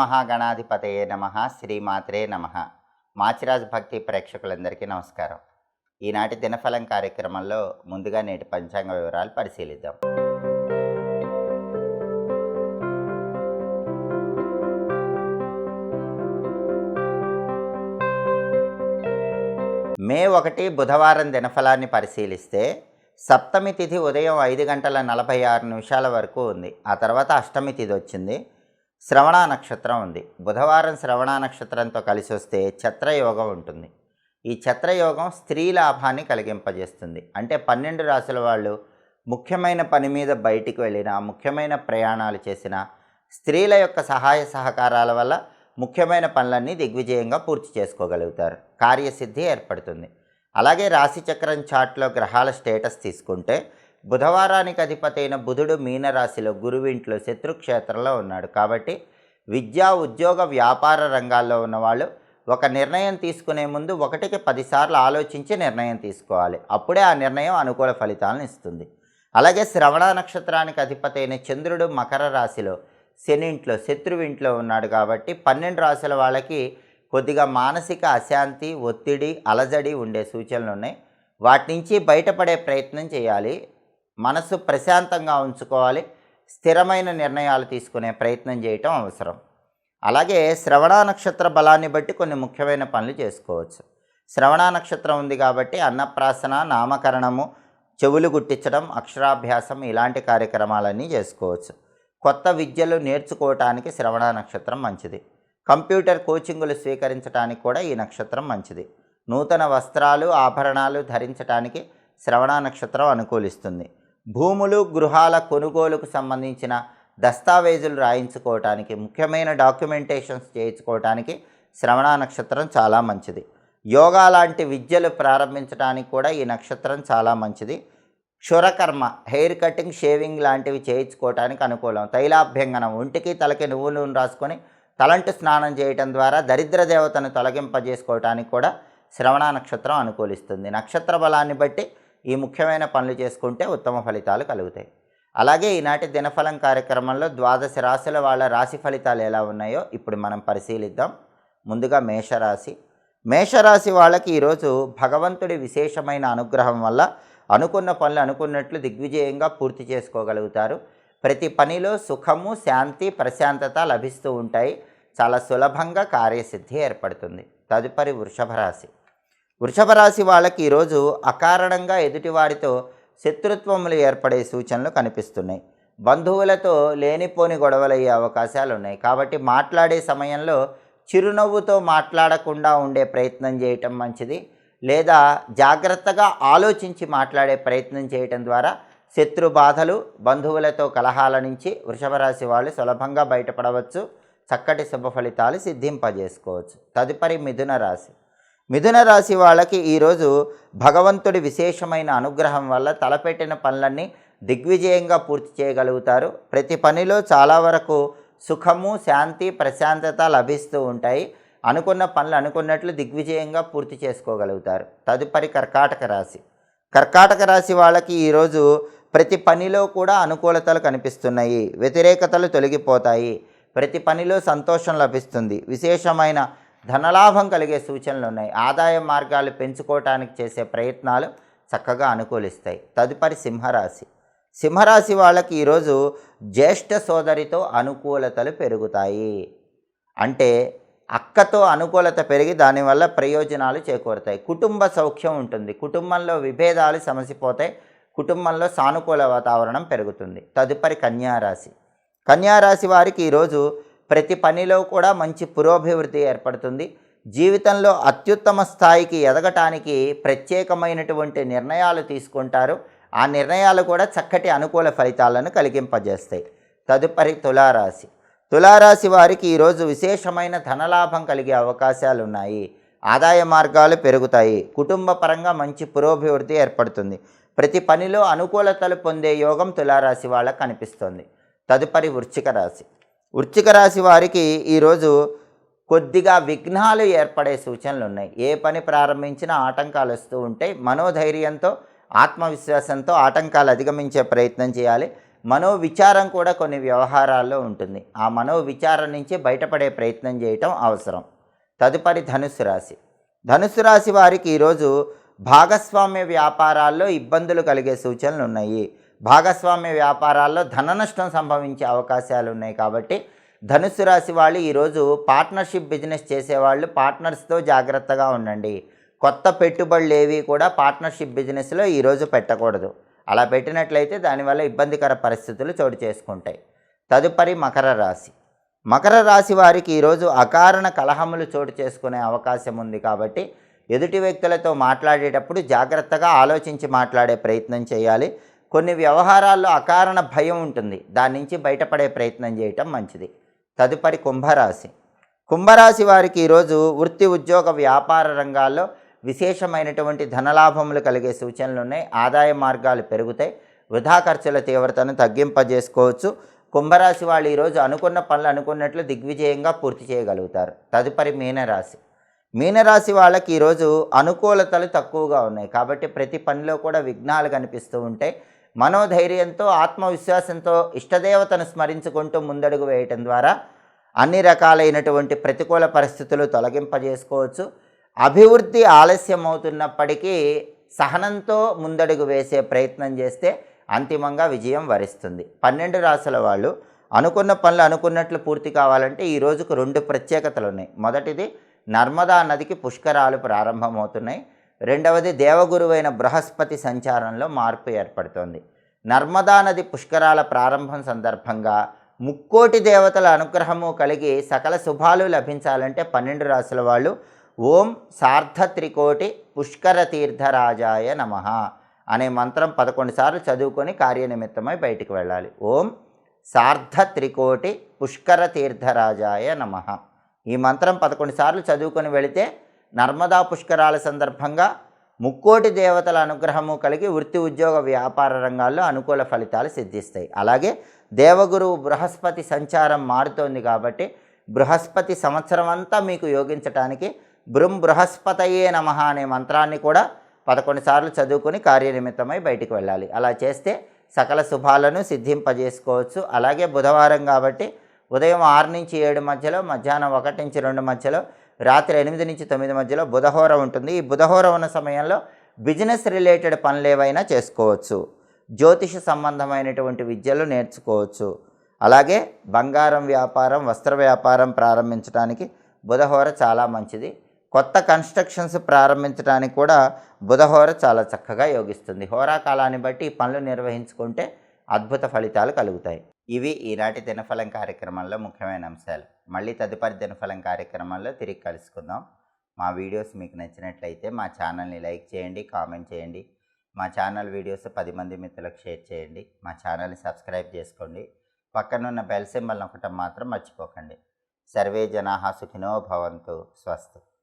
మహాగణాధిపతయే నమ శ్రీమాత్రే నమ. మాచిరాజ్ భక్తి ప్రేక్షకులందరికీ నమస్కారం. ఈనాటి దినఫలం కార్యక్రమంలో ముందుగా నేటి పంచాంగ వివరాలు పరిశీలిద్దాం. మే ఒకటి బుధవారం దినఫలాన్ని పరిశీలిస్తే సప్తమి తిథి ఉదయం ఐదు గంటల నలభై ఆరు నిమిషాల వరకు ఉంది. ఆ తర్వాత అష్టమి తిథి వచ్చింది. శ్రవణ నక్షత్రం ఉంది. బుధవారం శ్రవణ నక్షత్రంతో కలిసి వస్తే ఛత్రయోగం ఉంటుంది. ఈ ఛత్రయోగం స్త్రీ లాభాన్ని కలిగింపజేస్తుంది. అంటే పన్నెండు రాసుల వాళ్ళు ముఖ్యమైన పని మీద బయటికి వెళ్ళిన ముఖ్యమైన ప్రయాణాలు చేసిన స్త్రీల యొక్క సహాయ సహకారాల వల్ల ముఖ్యమైన పనులన్నీ దిగ్విజయంగా పూర్తి చేసుకోగలుగుతారు. కార్యసిద్ధి ఏర్పడుతుంది. అలాగే రాశిచక్రం చాట్లో గ్రహాల స్టేటస్ తీసుకుంటే బుధవారానికి అధిపతైన బుధుడు మీనరాశిలో గురువింట్లో శత్రుక్షేత్రంలో ఉన్నాడు. కాబట్టి విద్యా ఉద్యోగ వ్యాపార రంగాల్లో ఉన్నవాళ్ళు ఒక నిర్ణయం తీసుకునే ముందు ఒకటికి పదిసార్లు ఆలోచించి నిర్ణయం తీసుకోవాలి. అప్పుడే ఆ నిర్ణయం అనుకూల ఫలితాలను ఇస్తుంది. అలాగే శ్రవణ నక్షత్రానికి అధిపతైన చంద్రుడు మకర రాశిలో శనింట్లో శత్రువింట్లో ఉన్నాడు కాబట్టి పన్నెండు రాశుల వాళ్ళకి కొద్దిగా మానసిక అశాంతి ఒత్తిడి అలజడి ఉండే సూచనలు ఉన్నాయి. వాటి నుంచి బయటపడే ప్రయత్నం చేయాలి. మనసు ప్రశాంతంగా ఉంచుకోవాలి స్థిరమైన నిర్ణయాలు తీసుకునే ప్రయత్నం చేయటం అవసరం. అలాగే శ్రవణ నక్షత్ర బలాన్ని బట్టి కొన్ని ముఖ్యమైన పనులు చేసుకోవచ్చు. శ్రవణ నక్షత్రం ఉంది కాబట్టి అన్నప్రాసన నామకరణము చెవులు గుట్టించడం అక్షరాభ్యాసం ఇలాంటి కార్యక్రమాలన్నీ చేసుకోవచ్చు. కొత్త విద్యలు నేర్చుకోవటానికి శ్రవణ నక్షత్రం మంచిది. కంప్యూటర్ కోచింగులు స్వీకరించడానికి కూడా ఈ నక్షత్రం మంచిది. నూతన వస్త్రాలు ఆభరణాలు ధరించడానికి శ్రవణ నక్షత్రం అనుకూలిస్తుంది. భూములు గృహాల కొనుగోలుకు సంబంధించిన దస్తావేజులు రాయించుకోవటానికి ముఖ్యమైన డాక్యుమెంటేషన్స్ చేయించుకోవటానికి శ్రవణ నక్షత్రం చాలా మంచిది. యోగా లాంటి విద్యలు ప్రారంభించడానికి కూడా ఈ నక్షత్రం చాలా మంచిది. క్షురకర్మ హెయిర్ కటింగ్ షేవింగ్ లాంటివి చేయించుకోవటానికి అనుకూలం. తైలాభ్యంగనం ఒంటికి తలకి నువ్వు నూనె రాసుకొని తలంటు స్నానం చేయటం ద్వారా దరిద్ర దేవతను తొలగింపజేసుకోవటానికి కూడా శ్రవణ నక్షత్రం అనుకూలిస్తుంది. నక్షత్ర బలాన్ని బట్టి ఈ ముఖ్యమైన పనులు చేసుకుంటే ఉత్తమ ఫలితాలు కలుగుతాయి. అలాగే ఈనాటి దినఫలం కార్యక్రమంలో ద్వాదశ రాశుల వాళ్ళ రాశి ఫలితాలు ఎలా ఉన్నాయో ఇప్పుడు మనం పరిశీలిద్దాం. ముందుగా మేషరాశి. మేషరాశి వాళ్ళకి ఈరోజు భగవంతుడి విశేషమైన అనుగ్రహం వల్ల అనుకున్న పనులు అనుకున్నట్లు దిగ్విజయంగా పూర్తి చేసుకోగలుగుతారు. ప్రతి పనిలో సుఖము శాంతి ప్రశాంతత లభిస్తూ ఉంటాయి. చాలా సులభంగా కార్యసిద్ధి ఏర్పడుతుంది. తదుపరి వృషభ రాశి. వృషభ రాశి వాళ్ళకి ఈరోజు అకారణంగా ఎదుటివారితో శత్రుత్వములు ఏర్పడే సూచనలు కనిపిస్తున్నాయి. బంధువులతో లేనిపోని గొడవలయ్యే అవకాశాలు ఉన్నాయి కాబట్టి మాట్లాడే సమయంలో చిరునవ్వుతో మాట్లాడకుండా ఉండే ప్రయత్నం చేయటం మంచిది. లేదా జాగ్రత్తగా ఆలోచించి మాట్లాడే ప్రయత్నం చేయటం ద్వారా శత్రు బాధలు బంధువులతో కలహాల నుంచి వృషభ రాశి వాళ్ళు సులభంగా బయటపడవచ్చు. చక్కటి శుభ ఫలితాలు సిద్ధింపజేసుకోవచ్చు. తదుపరి మిథున రాశి. మిథున రాశి వాళ్ళకి ఈరోజు భగవంతుడి విశేషమైన అనుగ్రహం వల్ల తలపెట్టిన పనులన్నీ దిగ్విజయంగా పూర్తి చేయగలుగుతారు. ప్రతి పనిలో చాలా వరకు సుఖము శాంతి ప్రశాంతత లభిస్తూ ఉంటాయి. అనుకున్న పనులు అనుకున్నట్లు దిగ్విజయంగా పూర్తి చేసుకోగలుగుతారు. తదుపరి కర్కాటక రాశి. కర్కాటక రాశి వాళ్ళకి ఈరోజు ప్రతి పనిలో కూడా అనుకూలతలు కనిపిస్తున్నాయి. వ్యతిరేకతలు తొలగిపోతాయి. ప్రతి పనిలో సంతోషం లభిస్తుంది. విశేషమైన ధనలాభం కలిగే సూచనలు ఉన్నాయి. ఆదాయ మార్గాలు పెంచుకోవటానికి చేసే ప్రయత్నాలు చక్కగా అనుకూలిస్తాయి. తదుపరి సింహరాశి. సింహరాశి వాళ్ళకి ఈరోజు జ్యేష్ఠ సోదరితో అనుకూలతలు పెరుగుతాయి. అంటే అక్కతో అనుకూలత పెరిగి దానివల్ల ప్రయోజనాలు చేకూరుతాయి. కుటుంబ సౌఖ్యం ఉంటుంది. కుటుంబంలో విభేదాలు సమసిపోతాయి. కుటుంబంలో సానుకూల వాతావరణం పెరుగుతుంది. తదుపరి కన్యారాశి. కన్యారాశి వారికి ఈరోజు ప్రతి పనిలో కూడా మంచి పురోభివృద్ధి ఏర్పడుతుంది. జీవితంలో అత్యుత్తమ స్థాయికి ఎదగటానికి ప్రత్యేకమైనటువంటి నిర్ణయాలు తీసుకుంటారు. ఆ నిర్ణయాలు కూడా చక్కటి అనుకూల ఫలితాలను కలిగింపజేస్తాయి. తదుపరి తులారాశి. తులారాశి వారికి ఈరోజు విశేషమైన ధనలాభం కలిగే అవకాశాలు ఉన్నాయి. ఆదాయ మార్గాలు పెరుగుతాయి. కుటుంబ పరంగా మంచి పురోభివృద్ధి ఏర్పడుతుంది. ప్రతి పనిలో అనుకూలతలు పొందే యోగం తులారాశి వాళ్ళకు కనిపిస్తుంది. తదుపరి వృశ్చిక రాశి. వృశ్చిక రాశి వారికి ఈరోజు కొద్దిగా విఘ్నాలు ఏర్పడే సూచనలు ఉన్నాయి. ఏ పని ప్రారంభించినా ఆటంకాలు వస్తూ ఉంటాయి. మనోధైర్యంతో ఆత్మవిశ్వాసంతో ఆటంకాలు అధిగమించే ప్రయత్నం చేయాలి. మనోవిచారం కూడా కొన్ని వ్యవహారాల్లో ఉంటుంది. ఆ మనోవిచారం నుంచి బయటపడే ప్రయత్నం చేయటం అవసరం. తదుపరి ధనుసు రాశి. ధనుసు రాశి వారికి ఈరోజు భాగస్వామ్య వ్యాపారాల్లో ఇబ్బందులు కలిగే సూచనలు ఉన్నాయి. భాగస్వామ్య వ్యాపారాల్లో ధన నష్టం సంభవించే అవకాశాలు ఉన్నాయి కాబట్టి ధనుస్సు రాశి వాళ్ళు ఈరోజు పార్ట్నర్షిప్ బిజినెస్ చేసేవాళ్ళు పార్ట్నర్స్తో జాగ్రత్తగా ఉండండి. కొత్త పెట్టుబడులు ఏవి కూడా పార్ట్నర్షిప్ బిజినెస్లో ఈరోజు పెట్టకూడదు. అలా పెట్టినట్లయితే దానివల్ల ఇబ్బందికర పరిస్థితులు చోటు చేసుకుంటాయి. తదుపరి మకర రాశి. మకర రాశి వారికి ఈరోజు అకారణ కలహములు చోటు చేసుకునే అవకాశం ఉంది కాబట్టి ఎదుటి వ్యక్తులతో మాట్లాడేటప్పుడు జాగ్రత్తగా ఆలోచించి మాట్లాడే ప్రయత్నం చేయాలి. కొన్ని వ్యవహారాల్లో అకారణ భయం ఉంటుంది. దాని నుంచి బయటపడే ప్రయత్నం చేయటం మంచిది. తదుపరి కుంభరాశి. కుంభరాశి వారికి ఈరోజు వృత్తి ఉద్యోగ వ్యాపార రంగాల్లో విశేషమైనటువంటి ధనలాభములు కలిగే సూచనలు ఉన్నాయి. ఆదాయ మార్గాలు పెరుగుతాయి. వృధా ఖర్చుల తీవ్రతను తగ్గింపజేసుకోవచ్చు. కుంభరాశి వాళ్ళు ఈరోజు అనుకున్న పనులు అనుకున్నట్లు దిగ్విజయంగా పూర్తి చేయగలుగుతారు. తదుపరి మీనరాశి. మీనరాశి వాళ్ళకి ఈరోజు అనుకూలతలు తక్కువగా ఉన్నాయి. కాబట్టి ప్రతి పనిలో కూడా విఘ్నాలు కనిపిస్తూ ఉంటాయి. మనోధైర్యంతో ఆత్మవిశ్వాసంతో ఇష్టదేవతను స్మరించుకుంటూ ముందడుగు వేయటం ద్వారా అన్ని రకాలైనటువంటి ప్రతికూల పరిస్థితులు తొలగింపజేసుకోవచ్చు. అభివృద్ధి ఆలస్యం అవుతున్నప్పటికీ సహనంతో ముందడుగు వేసే ప్రయత్నం చేస్తే అంతిమంగా విజయం వరిస్తుంది. పన్నెండు రాసుల వాళ్ళు అనుకున్న పనులు అనుకున్నట్లు పూర్తి కావాలంటే ఈ రోజుకు రెండు ప్రత్యేకతలు ఉన్నాయి. మొదటిది నర్మదా నదికి పుష్కరాలు ప్రారంభమవుతున్నాయి. రెండవది దేవగురువైన బృహస్పతి సంచారంలో మార్పు ఏర్పడుతోంది. నర్మదా నది పుష్కరాల ప్రారంభం సందర్భంగా ముక్కోటి దేవతల అనుగ్రహము కలిగి సకల శుభాలు లభించాలంటే పన్నెండు రాసుల వాళ్ళు ఓం సార్ధ త్రికోటి పుష్కర తీర్థరాజాయ నమ అనే మంత్రం పదకొండు సార్లు చదువుకొని కార్యనిమిత్తమై బయటికి వెళ్ళాలి. ఓం సార్ధ త్రికోటి పుష్కర తీర్థరాజాయ నమ ఈ మంత్రం పదకొండు సార్లు చదువుకొని వెళితే నర్మదా పుష్కరాల సందర్భంగా ముక్కోటి దేవతల అనుగ్రహము కలిగి వృత్తి ఉద్యోగ వ్యాపార రంగాల్లో అనుకూల ఫలితాలు సిద్ధిస్తాయి. అలాగే దేవగురువు బృహస్పతి సంచారం మారుతోంది కాబట్టి బృహస్పతి సంవత్సరం అంతా మీకు యోగించటానికి బృం బృహస్పతయే నమ అనే మంత్రాన్ని కూడా పదకొండు సార్లు చదువుకొని కార్యనిమిత్తమై బయటికి వెళ్ళాలి. అలా చేస్తే సకల శుభాలను సిద్ధింపజేసుకోవచ్చు. అలాగే బుధవారం కాబట్టి ఉదయం ఆరు నుంచి ఏడు మధ్యలో మధ్యాహ్నం ఒకటి నుంచి రెండు మధ్యలో రాత్రి ఎనిమిది నుంచి తొమ్మిది మధ్యలో బుధహోర ఉంటుంది. ఈ బుధహోర ఉన్న సమయంలో బిజినెస్ రిలేటెడ్ పనులు ఏవైనా చేసుకోవచ్చు. జ్యోతిష సంబంధమైనటువంటి విద్యలు నేర్చుకోవచ్చు. అలాగే బంగారం వ్యాపారం వస్త్ర వ్యాపారం ప్రారంభించడానికి బుధహోర చాలా మంచిది. కొత్త కన్స్ట్రక్షన్స్ ప్రారంభించడానికి కూడా బుధహోర చాలా చక్కగా యోగిస్తుంది. హోరా కాలాన్ని బట్టి ఈ పనులు నిర్వహించుకుంటే అద్భుత ఫలితాలు కలుగుతాయి. ఇవి ఈనాటి దినఫలం కార్యక్రమంలో ముఖ్యమైన అంశాలు. మళ్ళీ తదుపరి దినఫలం కార్యక్రమంలో తిరిగి కలుసుకుందాం. మా వీడియోస్ మీకు నచ్చినట్లయితే మా ఛానల్ని లైక్ చేయండి కామెంట్ చేయండి. మా ఛానల్ వీడియోస్ పది మంది మిత్రులకు షేర్ చేయండి. మా ఛానల్ని సబ్స్క్రైబ్ చేసుకోండి. పక్కనున్న బెల్ సింబల్ నొక్కటం మాత్రం మర్చిపోకండి. సర్వే జనా సుఖినో భవంతు. స్వస్తి.